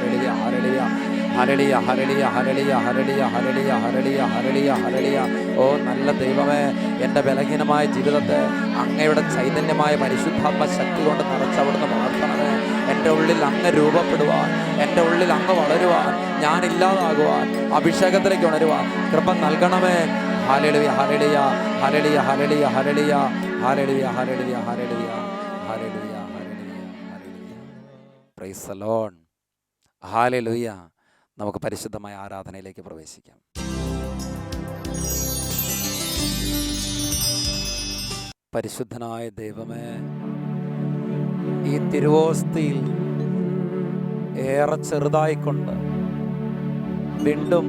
ഹരളിയ ഹരളിയ ഹരളിയ ഹരളിയ ഹരളിയ ഹരളിയ ഹരളിയ ഹരളിയ ഓ നല്ല ദൈവമേ എന്റെ ബലഹീനമായ ജീവിതത്തെ അങ്ങയുടെ ചൈതന്യമായ പരിശുദ്ധാത്മ ശക്തി കൊണ്ട് നിറച്ചവിടുന്ന് വളർത്തണമേ എന്റെ ഉള്ളിൽ അങ്ങ് രൂപപ്പെടുവാൻ എന്റെ ഉള്ളിൽ അങ്ങ് വളരുവാൻ ഞാനില്ലാതാകുവാൻ അഭിഷേകത്തിലേക്ക് ഉണരുവാൻ കൃപ നൽകണമേ ഹരളിയ ഹരളിയ ഹരളിയ ഹരളിയ ഹരളിയ ഹരളിയ ഹരളിയ ഹരളിയ ഹരളിയ ഹരളിയ ഹരളിയ പ്രൈസ് ലോൺ ഹാലലുയ്യ നമുക്ക് പരിശുദ്ധമായ ആരാധനയിലേക്ക് പ്രവേശിക്കാം. പരിശുദ്ധനായ ദൈവമേ ഈ തിരുവോസ്തിയിൽ ഏറെ ചെറുതായിക്കൊണ്ട് വീണ്ടും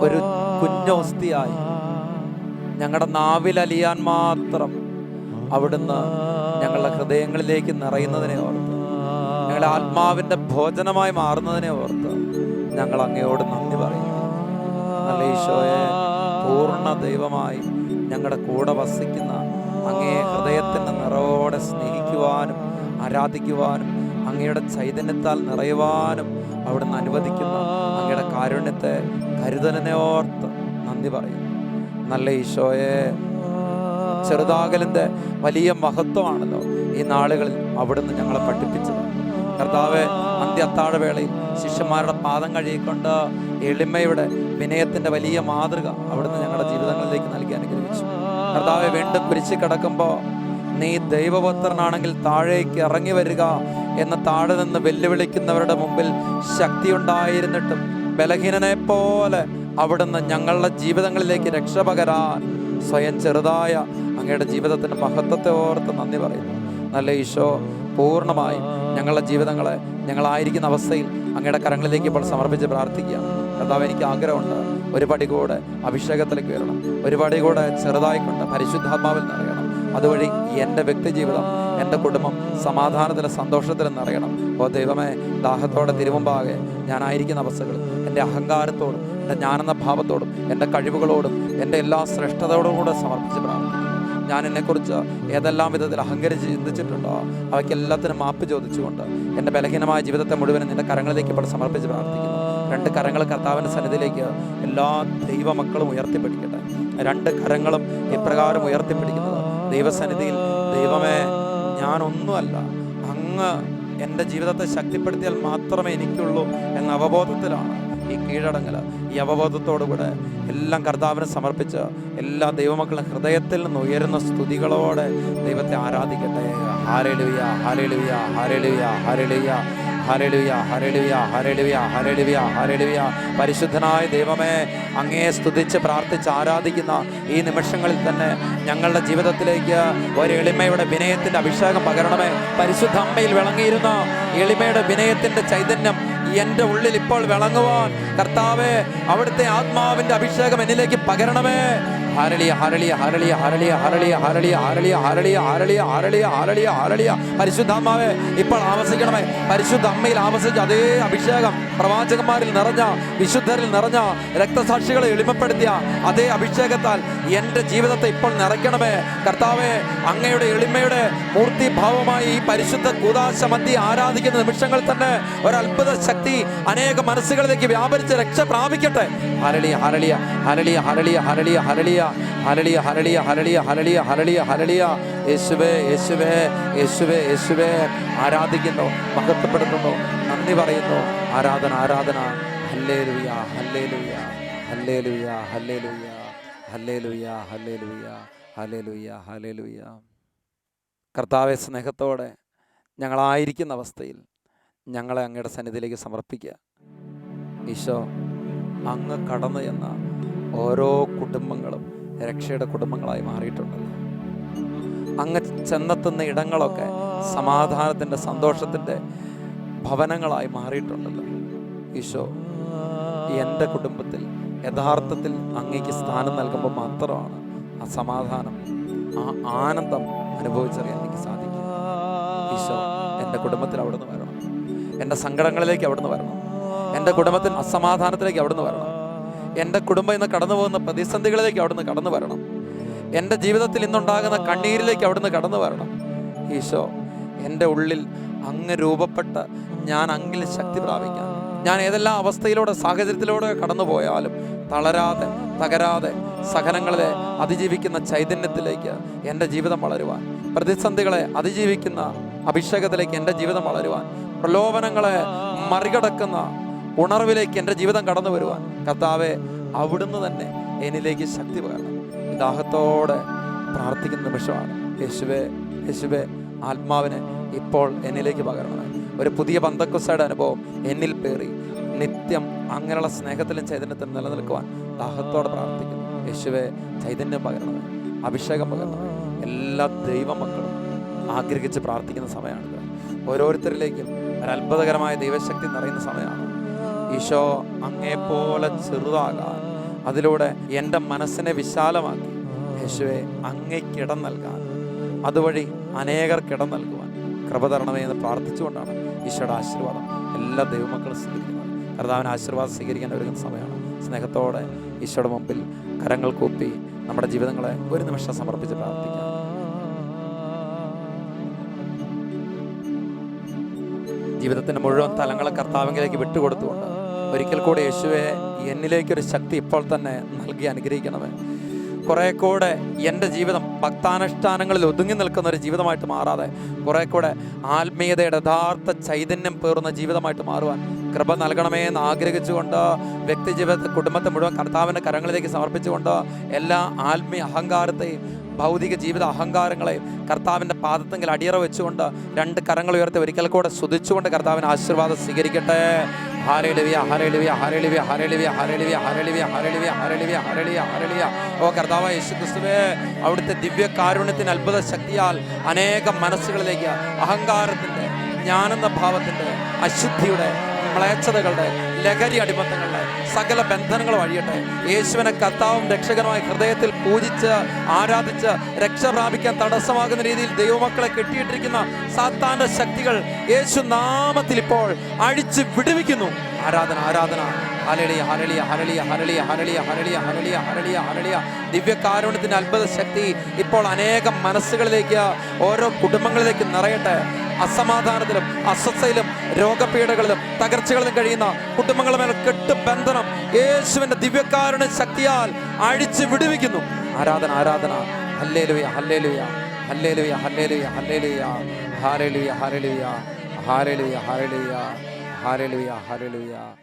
ഒരു കുഞ്ഞോസ്തിയായി ഞങ്ങളുടെ നാവിലലിയാൻ മാത്രം അവിടുന്ന് ഞങ്ങളുടെ ഹൃദയങ്ങളിലേക്ക് നിറയുന്നതിനെ ഓർത്ത് ഞങ്ങളുടെ ആത്മാവിന്റെ ഭോജനമായി മാറുന്നതിനെ ഓർത്ത് ഞങ്ങൾ അങ്ങയോട് നന്ദി പറയും പൂർണ ദൈവമായി ഞങ്ങളുടെ കൂടെ വസിക്കുന്ന അങ്ങയെ ഹൃദയത്തിന്റെ നിറവോടെ സ്നേഹിക്കുവാനും ആരാധിക്കുവാനും അങ്ങയുടെ ചൈതന്യത്താൽ നിറയുവാനും അവിടുന്ന് അനുവദിക്കുന്ന അങ്ങയുടെ കാരുണ്യത്തെ കരുതലിനെ ഓർത്ത് നന്ദി പറയും നല്ല ഈശോയെ ചെറുതാകലിന്റെ വലിയ മഹത്വമാണല്ലോ ഈ നാളുകളിൽ അവിടുന്ന് ഞങ്ങളെ പഠിപ്പിച്ചത്. കർത്താവ് അന്ത്യ ശിഷ്യന്മാരുടെ പാദം കഴുകിക്കൊണ്ട് എളിമയുടെ വിനയത്തിന്റെ വലിയ മാതൃക അവിടുന്ന് ഞങ്ങളുടെ ജീവിതങ്ങളിലേക്ക് നൽകി അനുഗ്രഹിച്ചു. കർത്താവെ വീണ്ടും കുരിശി കിടക്കുമ്പോൾ നീ ദൈവപുത്രനാണെങ്കിൽ താഴേക്ക് ഇറങ്ങി വരിക എന്ന് താഴെ നിന്ന് വെല്ലുവിളിക്കുന്നവരുടെ മുമ്പിൽ ശക്തി ഉണ്ടായിരുന്നിട്ടും ബലഹീനനെ പോലെ അവിടുന്ന് ഞങ്ങളുടെ ജീവിതങ്ങളിലേക്ക് രക്ഷ പകരാൻ സ്വയം ചെറുതായ അങ്ങയുടെ ജീവിതത്തിന്റെ മഹത്വത്തെ ഓർത്ത് നന്ദി പറയുന്നു. നല്ല ഈശോ പൂർണമായും ഞങ്ങളുടെ ജീവിതങ്ങളെ ഞങ്ങളായിരിക്കുന്ന അവസ്ഥയിൽ അങ്ങയുടെ കരങ്ങളിലേക്ക് ഇപ്പോൾ സമർപ്പിച്ച് പ്രാർത്ഥിക്കുക. കർത്താവ് എനിക്ക് ആഗ്രഹമുണ്ട് ഒരു പടി കൂടെ അഭിഷേകത്തിലേക്ക് വരണം. ഒരു പടി കൂടെ ചെറുതായിക്കൊണ്ട് പരിശുദ്ധാത്മാവിൽ നിറയണം അതുവഴി എന്റെ വ്യക്തി ജീവിതം എന്റെ കുടുംബം സമാധാനത്തിലും സന്തോഷത്തിലും നിറയണം ഓ ദൈവമേ ദാഹത്തോടെ തിരുമുമ്പാകെ ഞാനായിരിക്കുന്ന അവസ്ഥകൾ എന്റെ അഹങ്കാരത്തോടും എന്റെ ജ്ഞാനെന്ന ഭാവത്തോടും എന്റെ കഴിവുകളോടും എന്റെ എല്ലാ ശ്രേഷ്ഠതയോടും കൂടെ സമർപ്പിച്ച് പ്രാർത്ഥിക്കുന്നു. ഞാൻ എന്നെക്കുറിച്ച് ഏതെല്ലാം വിധത്തിൽ അഹങ്കരിച്ച് ചിന്തിച്ചിട്ടുണ്ടോ അവയ്ക്കെല്ലാത്തിനും മാപ്പ് ചോദിച്ചുകൊണ്ട് എന്റെ ബലഹീനമായ ജീവിതത്തെ മുഴുവനും നിന്റെ കരങ്ങളിലേക്ക് ഇപ്പോൾ സമർപ്പിച്ച് പ്രാർത്ഥിക്കുന്നു. രണ്ട് കരങ്ങൾ കർത്താവിന്റെ സന്നിധിയിലേക്ക് എല്ലാ ദൈവമക്കളും ഉയർത്തിപ്പിടിക്കട്ടെ. രണ്ട് കരങ്ങളും ഇപ്രകാരം ഉയർത്തിപ്പിടിക്കുന്നത് ദൈവസന്നിധിയിൽ ദൈവമേ ഞാനൊന്നുമല്ല അങ്ങ് എന്റെ ജീവിതത്തെ ശക്തിപ്പെടുത്തിയാൽ മാത്രമേ എനിക്കുള്ളൂ എന്ന അവബോധത്തിലാണ് ഈ കീഴടങ്ങൽ ഈ അവബോധത്തോടുകൂടെ എല്ലാം കർത്താവിനെ സമർപ്പിച്ച് എല്ലാ ദൈവമക്കളും ഹൃദയത്തിൽ നിന്ന് ഉയരുന്ന സ്തുതികളോടെ ദൈവത്തെ ആരാധിക്കട്ടെ. ഹാരലുയ ഹാരലുയ ഹാരലുയ ഹാരലുയ ഹരലുയ ഹരലുയ ഹരലുയ ഹരലുയ ഹരലുയ പരിശുദ്ധനായ ദൈവമേ അങ്ങയെ സ്തുതിച്ച് പ്രാർത്ഥിച്ച് ആരാധിക്കുന്ന ഈ നിമിഷങ്ങളിൽ തന്നെ ഞങ്ങളുടെ ജീവിതത്തിലേക്ക് ഒരു എളിമയുടെ വിനയത്തിന്റെ അഭിഷേകം പകരണമേ. പരിശുദ്ധ അമ്മയിൽ വിളങ്ങിയിരുന്ന എളിമയുടെ വിനയത്തിന്റെ ചൈതന്യം എന്റെ ഉള്ളിൽ ഇപ്പോൾ വിളങ്ങുവാൻ കർത്താവേ അവിടുത്തെ ആത്മാവിന്റെ അഭിഷേകം എന്നിലേക്ക് പകരണമേ. ഹരളിയ ഹരളിയ ഹരളിയ ഹരളിയ ഹരളിയ ഹരളിയ ഹരളിയ ഹരളിയ ഹരളിയ ഹരളിയ ഹരളിയ ഹരളിയ പരിശുദ്ധാത്മാവേ ഇപ്പോൾ ആവസിക്കണമേ പരിശുദ്ധ അമ്മയിൽ ആവസിച്ച അതേ അഭിഷേകം പ്രവാചകന്മാരിൽ നിറഞ്ഞ വിശുദ്ധരിൽ നിറഞ്ഞ രക്തസാക്ഷികളെ എളിമപ്പെടുത്തിയ അതേ അഭിഷേകത്താൽ എന്റെ ജീവിതത്തെ ഇപ്പോൾ നിറയ്ക്കണമേ കർത്താവേ അങ്ങയുടെ എളിമയുടെ മൂർത്തിഭാവമായി ഈ പരിശുദ്ധ കൂതാശ മധ്യ ആരാധിക്കുന്ന നിമിഷങ്ങൾ തന്നെ ഒരത്ഭുത ശക്തി അനേക മനസ്സുകളിലേക്ക് വ്യാപരിച്ച് രക്ഷ പ്രാപിക്കട്ടെ ഹരളിയ ഹരളിയ ഹരളിയ ഹരളിയ ഹരളിയ ഹരളിയ ഹരളിയ ഹരളിയ ഹരളിയ ഹരളിയ ഹരളിയ ഹലളിയ യേശുവേ യേശുവേ യേശുവേ യേശുവേ. ആരാധിക്കുന്നു മഹത്വപ്പെടുത്തുന്നു നന്ദി പറയുന്നു. ആരാധന ആരാധന. ഹല്ലേ ലുയ ഹല്ലേ ലുയ ഹല്ലേ ലുയ ഹല്ലേ ലുയ ഹല്ലേ ലുയ ഹല്ലേ ലുയ ഹലേ ലുയ ഹലേ ലുയ കർത്താവെ സ്നേഹത്തോടെ ഞങ്ങളായിരിക്കുന്ന അവസ്ഥയിൽ ഞങ്ങളെ അങ്ങയുടെ സന്നിധിയിലേക്ക് സമർപ്പിക്കുക. ഈശോ അങ്ങ് കടന്നു എന്ന ഓരോ കുടുംബങ്ങളും രക്ഷയുടെ കുടുംബങ്ങളായി മാറിയിട്ടുണ്ട്. അങ്ങ് ചെന്നെത്തുന്ന ഇടങ്ങളൊക്കെ സമാധാനത്തിന്റെ സന്തോഷത്തിന്റെ ഭവനങ്ങളായി മാറിയിട്ടുണ്ടല്ലോ. ഈശോ എന്റെ കുടുംബത്തിൽ യഥാർത്ഥത്തിൽ അങ്ങേക്ക് സ്ഥാനം നൽകുമ്പോൾ മാത്രമാണ് ആ സമാധാനം ആ ആനന്ദം അനുഭവിച്ചറിയാൻ എനിക്ക് സാധിക്കും ഈശോ എന്റെ കുടുംബത്തിൽ അവിടുന്ന് വരണം. എന്റെ സങ്കടങ്ങളിലേക്ക് അവിടുന്ന് വരണം. എന്റെ കുടുംബത്തിൽ അസമാധാനത്തിലേക്ക് അവിടുന്ന് വരണം. എന്റെ കുടുംബം ഇന്ന് കടന്നു പോകുന്ന പ്രതിസന്ധികളിലേക്ക് അവിടുന്ന് കടന്നു വരണം. എന്റെ ജീവിതത്തിൽ ഇന്നുണ്ടാകുന്ന കണ്ണീരിലേക്ക് അവിടുന്ന് കടന്നു വരണം. ഈശോ എന്റെ ഉള്ളിൽ അങ്ങ് രൂപപ്പെട്ട ഞാൻ അങ്ങിൽ ശക്തി പ്രാപിക്കാം. ഞാൻ ഏതെല്ലാം അവസ്ഥയിലൂടെ സാഹചര്യത്തിലൂടെ കടന്നു പോയാലും തളരാതെ തകരാതെ സഹനങ്ങളെ അതിജീവിക്കുന്ന ചൈതന്യത്തിലേക്ക് എന്റെ ജീവിതം വളരുവാൻ പ്രതിസന്ധികളെ അതിജീവിക്കുന്ന അഭിഷേകത്തിലേക്ക് എന്റെ ജീവിതം വളരുവാൻ പ്രലോഭനങ്ങളെ മറികടക്കുന്ന ഉണർവിലേക്ക് എന്റെ ജീവിതം കടന്നു വരുവാൻ. കർത്താവെ അവിടുന്ന് തന്നെ എന്നിലേക്ക് ശക്തി പകരണം. ദാഹത്തോടെ പ്രാർത്ഥിക്കുന്ന നിമിഷമാണ്. യേശുവെ യേശുവെ ആത്മാവിനെ ഇപ്പോൾ എന്നിലേക്ക് പകരണമേ. ഒരു പുതിയ പന്തക്കുസയുടെ അനുഭവം എന്നിൽ പേറി. നിത്യം അങ്ങനെയുള്ള സ്നേഹത്തിലും ചൈതന്യത്തിലും നിലനിൽക്കുവാൻ ദാഹത്തോടെ പ്രാർത്ഥിക്കുന്നു. യേശുവെ ചൈതന്യം പകരണമേ. അഭിഷേകം പകരണമേ. എല്ലാ ദൈവമക്കളും ആഗ്രഹിച്ച് പ്രാർത്ഥിക്കുന്ന സമയമാണിത്. ഓരോരുത്തരിലേക്കും ഒരു ദൈവശക്തി നിറയുന്ന സമയമാണ്. ഈശോ അങ്ങേപ്പോലെ ചെറുതാകാൻ അതിലൂടെ എന്റെ മനസ്സിനെ വിശാലമാക്കി. യേശുവെ അങ്ങേക്കിടം നൽകാൻ. അതുവഴി അനേകർക്കിടം നൽകുവാൻ. കൃപ തരണമേ എന്ന് പ്രാർത്ഥിച്ചുകൊണ്ടാണ് ഈശോയുടെ ആശീർവാദം എല്ലാ ദൈവമക്കളും സ്വീകരിക്കുന്നത്. കർത്താവിന് ആശീർവാദം സ്വീകരിക്കാൻ ഒരുങ്ങുന്ന സമയമാണ്. സ്നേഹത്തോടെ ഈശോയുടെ മുമ്പിൽ കരങ്ങൾ കൂപ്പി നമ്മുടെ ജീവിതങ്ങളെ ഒരു നിമിഷം സമർപ്പിച്ച് പ്രാർത്ഥിക്കാം. ജീവിതത്തിന്റെ മുഴുവൻ തലങ്ങളെ കർത്താവിലേക്ക് വിട്ടുകൊടുത്തുകൊണ്ട് ഒരിക്കൽ കൂടെ യേശുവെ എന്നിലേക്കൊരു ശക്തി ഇപ്പോൾ തന്നെ നൽകി അനുഗ്രഹിക്കണമേ. കുറെ കൂടെ എന്റെ ജീവിതം ഭക്താനുഷ്ഠാനങ്ങളിൽ ഒതുങ്ങി നിൽക്കുന്ന ഒരു ജീവിതമായിട്ട് മാറാതെ കുറെ കൂടെ ആത്മീയതയുടെ യഥാർത്ഥ ചൈതന്യം പേറുന്ന ജീവിതമായിട്ട് മാറുവാൻ കൃപ നൽകണമേ എന്ന് ആഗ്രഹിച്ചുകൊണ്ട് വ്യക്തി ജീവിതത്തെ കുടുംബത്തെ മുഴുവൻ കർത്താവിന്റെ കരങ്ങളിലേക്ക് സമർപ്പിച്ചുകൊണ്ട് എല്ലാ ആത്മീയ അഹങ്കാരത്തെയും ഭൗതിക ജീവിത അഹങ്കാരങ്ങളെയും കർത്താവിന്റെ പാദത്തെങ്കിൽ അടിയറ വെച്ചുകൊണ്ട് രണ്ട് കരങ്ങൾ ഉയർത്തി ഒരിക്കൽ കൂടെ സ്തുതിച്ചുകൊണ്ട് കർത്താവിന്റെ ആശീർവാദം സ്വീകരിക്കട്ടെ. ഹാരലിവ്യാ ഹരളിവ്യ ഹരളിവ്യ ഹരളിവ്യ ഹരളിവ്യ ഹരളിവ്യ ഹരളിവ്യ ഹരളിവ്യ ഹരളിയ ഹരളിയ ഓ കർത്താവ യേശു ക്രിസ്തുവേ അവിടുത്തെ ദിവ്യകാരുണ്യത്തിന് അത്ഭുത ശക്തിയാൽ അനേകം മനസ്സുകളിലേക്ക് അഹങ്കാരത്തിന്റെ ഞാനെന്ന ഭാവത്തിന്റെ അശുദ്ധിയുടെ മ്ലേച്ഛതകളുടെ ലഹരി അടിമത്തങ്ങളുടെ സകല ബന്ധനങ്ങൾ വഴിയട്ടെ. യേശുവിനെ കർത്താവും രക്ഷകനുമായ ഹൃദയത്തിൽ പൂജിച്ച് ആരാധിച്ച് രക്ഷ പ്രാപിക്കാൻ തടസ്സമാകുന്ന രീതിയിൽ ദൈവമക്കളെ കെട്ടിയിട്ടിരിക്കുന്ന സാത്താന്റെ ശക്തികൾ യേശു നാമത്തിൽ ഇപ്പോൾ അഴിച്ച് വിടുവിക്കുന്നു. ആരാധന ആരാധന. ഹരളിയ ഹരളിയ ഹരളിയ ഹരളിയ ഹരളിയ ഹരളിയ ഹരളിയ ഹരളിയ ഹരളിയ ദിവ്യകാരുണ്യത്തിന്റെ അത്ഭുത ശക്തി ഇപ്പോൾ അനേകം മനസ്സുകളിലേക്ക് ഓരോ കുടുംബങ്ങളിലേക്ക് നിറയട്ടെ. അസമാധാനത്തിലും അസ്വസ്ഥയിലും രോഗപീഠകളിലും തകർച്ചകളിലും കഴിയുന്ന കുടുംബങ്ങളുടെ മേൽ കെട്ടുബന്ധനം യേശുവിന്റെ ദിവ്യക്കാരുടെ ശക്തിയാൽ അഴിച്ചു വിടുവിക്കുന്നു. ആരാധന ആരാധന. Hallelujah hallelujah. Hallelujah hallelujah hallelujah. Hallelujah hallelujah hallelujah hallelujah hallelujah hallelujah